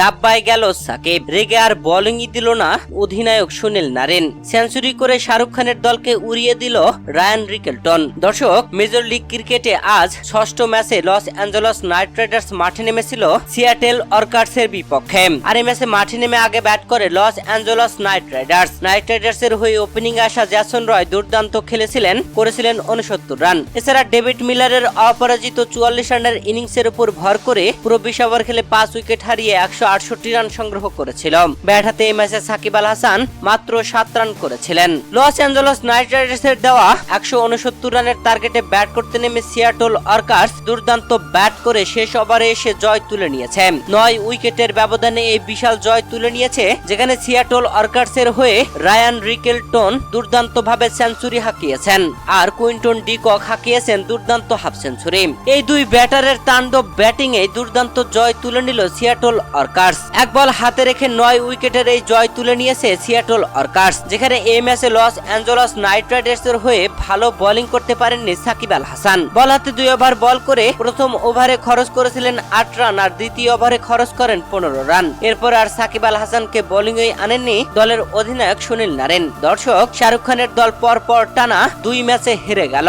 ডাব্বায় গেল সাকিব। রেগে আর বোলিংই দিল না অধিনায়ক সুনীল নারেন। সেঞ্চুরি করে শাহরুখ খানের দলকে উড়িয়ে দিল রায়ান রিকেলটন। দর্শক মেজর লিগ ক্রিকেটে আজ ষষ্ঠ ম্যাচে লস অ্যাঞ্জেলস নাইট রাইডার্স মাঠে নেমেছিল সিয়াটেল অর্কার্সের বিপক্ষে। আর এই ম্যাচে মাঠে নেমে আগে ব্যাট করে Los Angeles Knight Riders Knight Riders এর হয়ে ওপেনিং আসা জ্যাসন রয় দুর্দান্ত খেলেছিলেন, করেছিলেন উনসত্তর রান এছাড়া ডেভিড মিলারের অপরাজিত চুয়াল্লিশ রানের ইনিংসের উপর ভর করে পুরো বিশ খেলে পাঁচ উইকেট হারিয়ে একশো আটষট্টি রান সংগ্রহ করেছিল ব্যাট হাতে এই ম্যাচে সাকিব আল হাসান মাত্র সাত রান করেছিলেন। লস অ্যাঞ্জেলস নাইট রাইডার্স এর দেওয়া একশো উনসত্তর রানের টার্গেটে ব্যাট করতে নেমে সিয়াটল অর্কার্স দুর্দান্ত ব্যাট করে শেষ ওভারে এসে জয় তুলে নিয়েছে। নয় উইকেটের ব্যবধানে এই বিশাল জয় তুলে নিয়েছে, যেখানে সিয়াটল অর্কার্স এর হয়ে রায়ান রিকেলটন দুর্দান্ত ভাবে সেঞ্চুরি হাঁকিয়েছেন আর কুইন্টন ডিকক হাঁকিয়েছেন দুর্দান্ত হাফ সেঞ্চুরি। এই দুই ব্যাটারের তাণ্ডব ব্যাটিং এ দুর্দান্ত জয় তুলে নিল সিয়াটোল সিয়াটল অর্কার্স এক বল হাতে রেখে নয় উইকেটের এই জয় তুলে নিয়েছে সিয়াটল অর্কার্স যেখানে এই ম্যাচে লস অ্যাঞ্জেলস নাইট রাইডার্স এর হয়ে ভালো বোলিং করতে পারেননি সাকিব আল হাসান। বল হাতে দুই ওভার বল করে প্রথম ওভারে খরচ করেছিলেন আট রান আর দ্বিতীয় ওভারে খরচ করেন পনেরো রান। এরপর আর সাকিব আল হাসানকে বোলিং এ আনেননি দলের অধিনায়ক সুনীল নারেন দর্শক, শাহরুখ খানের দল পর পর টানা দুই ম্যাচে হেরে গেল।